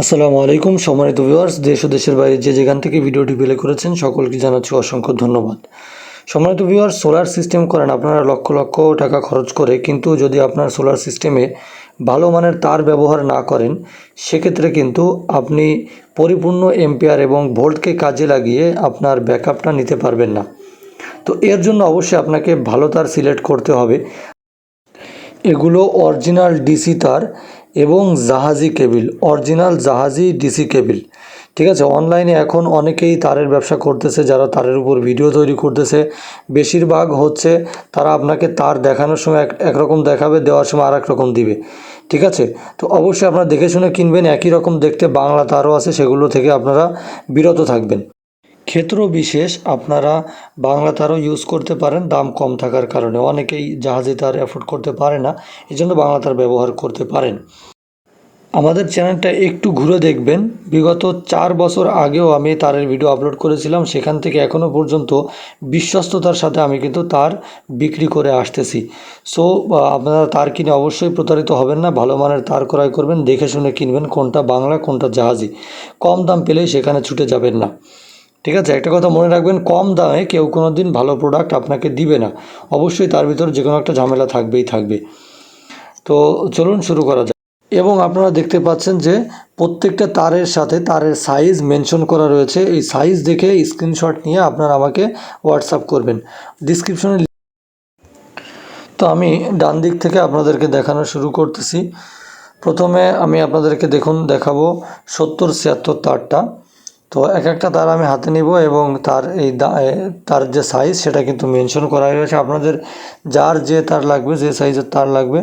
আসসালামু আলাইকুম, সম্মানিত ভিউয়ার্স দেশ ও দেশের বাইরে যে যেখান থেকে ভিডিওটি প্লে করেছেন, সকলকে জানাচ্ছি অসংখ্য ধন্যবাদ। সম্মানিত ভিউয়ার্স সোলার সিস্টেম করেন আপনারা লক্ষ লক্ষ টাকা খরচ করে, কিন্তু যদি আপনার সোলার সিস্টেমে ভালো মানের তার ব্যবহার না করেন, সেক্ষেত্রে কিন্তু আপনি পরিপূর্ণ এম্পিয়ার এবং ভোল্টকে কাজে লাগিয়ে আপনার ব্যাকআপটা নিতে পারবেন না। তো এর জন্য অবশ্যই আপনাকে ভালো তার সিলেক্ট করতে হবে। এগুলো অরিজিনাল ডিসি তার এবং জাহাজি কেবিল, অরিজিনাল জাহাজি ডিসি কেবিল। ঠিক আছে? অনলাইনে এখন অনেকেই তারের ব্যবসা করতেছে, যারা তারের উপর ভিডিও তৈরি করতেছে। বেশিরভাগ হচ্ছে তারা আপনাকে তার দেখানোর সময় এক একরকম দেখাবে, দেওয়ার সময় আর রকম দিবে। ঠিক আছে? তো অবশ্যই আপনারা দেখে শুনে কিনবেন। একই রকম দেখতে বাংলা তারও আছে, সেগুলো থেকে আপনারা বিরত থাকবেন। ক্ষেত্র বিশেষ আপনারা বাংলা তারও ইউজ করতে পারেন, দাম কম থাকার কারণে। অনেকেই জাহাজে তার অ্যাফোর্ড করতে পারে না এই জন্য বাংলা তার ব্যবহার করতে পারেন। আমাদের চ্যানেলটা একটু ঘুরে দেখবেন। বিগত চার বছর আগেও আমি তারের ভিডিও আপলোড করেছিলাম, সেখান থেকে এখনও পর্যন্ত বিশ্বস্ততার সাথে আমি কিন্তু তার বিক্রি করে আসতেছি। সো আপনারা তার কিনে অবশ্যই প্রতারিত হবেন না, ভালো মানের তার ক্রয় করবেন, দেখে শুনে কিনবেন কোনটা বাংলা, কোনটা জাহাজি। কম দাম পেলেই সেখানে ছুটে যাবেন না। ঠিক আছে, একটা কথা মনে রাখবেন, কম দামে কেউ কোনো দিন ভালো প্রোডাক্ট আপনাকে দিবে না। অবশ্যই তার ভিতর যে কোনো একটা ঝামেলা থাকবেই থাকবে। তো চলুন শুরু করা যাক। এবং আপনারা দেখতে পাচ্ছেন যে প্রত্যেকটা তারের সাথে তারের সাইজ মেনশন করা রয়েছে। এই সাইজ দেখে স্ক্রিনশট নিয়ে আপনারা আমাকে হোয়াটসঅ্যাপ করবেন। ডিসক্রিপশনে তো আমি ডান দিক থেকে আপনাদেরকে দেখানো শুরু করতেছি। প্রথমে আমি আপনাদেরকে দেখুন, দেখাবো সত্তর ছিয়াত্তর তারটা। তো এক একটা তার আমি হাতে নিব এবং তার এই তার যে সাইজ সেটা কিন্তু মেনশন করা রয়েছে। আপনাদের যার যে তার লাগবে, যে সাইজের তার লাগবে,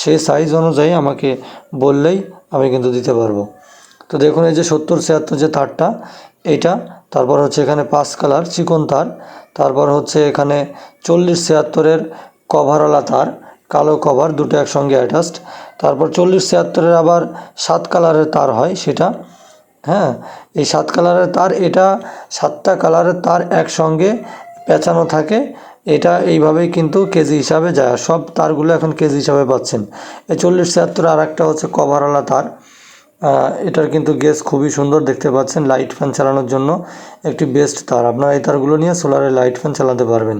সেই সাইজ অনুযায়ী আমাকে বললেই আমি কিন্তু দিতে পারব। তো দেখুন, এই যে সত্তর ছিয়াত্তর যে তারটা, এইটা, তারপর হচ্ছে এখানে পাঁচ কালার চিকন তার, তারপর হচ্ছে এখানে চল্লিশ ছিয়াত্তরের কভারওয়ালা তার, কালো কভার, দুটো একসঙ্গে অ্যাটাচড তারপর চল্লিশ ছিয়াত্তরের আবার সাত কালারের তার হয় সেটা। হ্যাঁ এই সাত কালারের তার, এটা সাতটা কালারের তার একসঙ্গে পেঁচানো থাকে। এটা এইভাবেই কিন্তু কেজি হিসাবে যায়। সব তারগুলো এখন কেজি হিসাবে পাচ্ছেন। এই চল্লিশ ছিয়াত্তর আর একটা হচ্ছে কভারওয়ালা তার। এটার কিন্তু গেস খুবই সুন্দর দেখতে পাচ্ছেন লাইট ফ্যান চালানোর জন্য একটি বেস্ট তার। আপনারা এই তারগুলো নিয়ে সোলারে লাইট ফ্যান চালাতে পারবেন।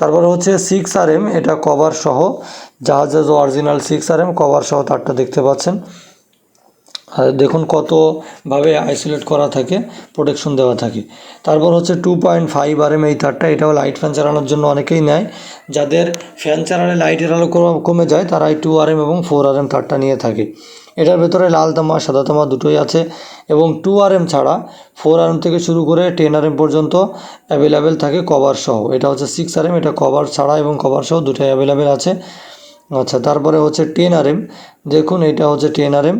তারপর হচ্ছে সিক্স আর এম এটা কভার সহ, জাহাজের original six R M cover সহ তারটা দেখতে পাচ্ছেন। দেখুন কতভাবে আইসোলেট করা থাকে প্রোটেকশন দেওয়া থাকে। তারপর হচ্ছে two point five R M এই তারটা, এটাও লাইট ফ্যান চালানোর জন্য অনেকেই নেয়। যাদের ফ্যান চালালে লাইটের আলো কমে যায় তারা এই টু আর এম এবং ফোর আর এম তারটা নিয়ে থাকে। এটার ভেতরে লাল তামা, সাদা তামা দুটোই আছে এবং টু আর এম ছাড়া ফোর আর এম থেকে শুরু করে টেন আর এম পর্যন্ত অ্যাভেলেবেল থাকে কভার সহ। এটা হচ্ছে সিক্স আর এম এটা কভার ছাড়া এবং কভার সহ দুটোই অ্যাভেলেবেল আছে। আচ্ছা তারপরে হচ্ছে টেন আর এম দেখুন, এটা হচ্ছে টেন আর এম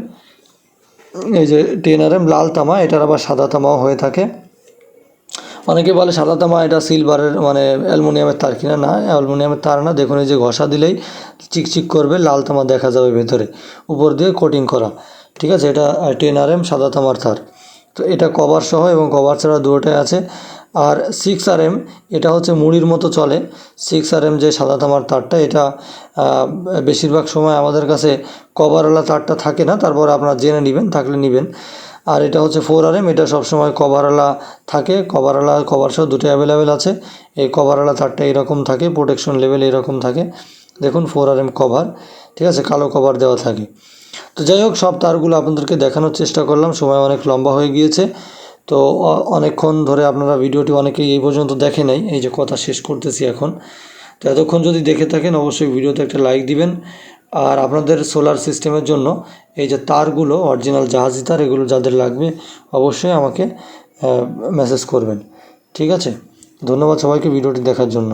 এই যে টেন আর এম লাল তামা, এটার আবার সাদা তামাও হয়ে থাকে। অনেকে বলে সাদা তামা এটা সিলভারের মানে অ্যালুমিনিয়ামের তার কিনা? না, অ্যালুমিনিয়ামের তার না, দেখুন এই যে ঘষা দিলেই চিকচিক করবে, লাল তামা দেখা যাবে ভেতরে। উপর দিয়ে কোটিং করা। ঠিক আছে, এটা টেন আর এম সাদা তামার তার। তো এটা কভার সহ এবং কভার ছাড়া দুটোটাই আছে। আর সিক্স আর এম এটা হচ্ছে মুড়ির মতো চলে। সিক্স আর এম যে সাদা তামার তারটা, এটা বেশিরভাগ সময় আমাদের কাছে কভারওয়ালা তারটা থাকে না, তারপর আপনারা জেনে নেবেন, থাকলে নেবেন। আর এটা হচ্ছে ফোর আর এম এটা সবসময় কভারওয়ালা থাকে, কভারওয়ালা, কভার সহ দুটো অ্যাভেলেবেল আছে। এই কভারওয়ালা তারটা এরকম থাকে প্রোটেকশন লেভেল এরকম থাকে। দেখুন ফোর আর এম কভার ঠিক আছে? কালো কভার দেওয়া থাকে। তো যাই হোক, সব তারগুলো আপনাদেরকে দেখানোর চেষ্টা করলাম, সময় অনেক লম্বা হয়ে গিয়েছে। তো অনেকক্ষণ ধরে আপনারা ভিডিওটি অনেকেই এই পর্যন্ত দেখে নাই, এই যে কথা শেষ করতেছি এখন। তো এতক্ষণ যদি দেখে থাকেন, অবশ্যই ভিডিওতে একটা লাইক দিবেন। আর আপনাদের সোলার সিস্টেমের জন্য এই যে তারগুলো অরিজিনাল জাহাজি তার, এগুলো যাদের লাগবে, অবশ্যই আমাকে মেসেজ করবেন। ঠিক আছে? ধন্যবাদ সবাইকে ভিডিওটি দেখার জন্য।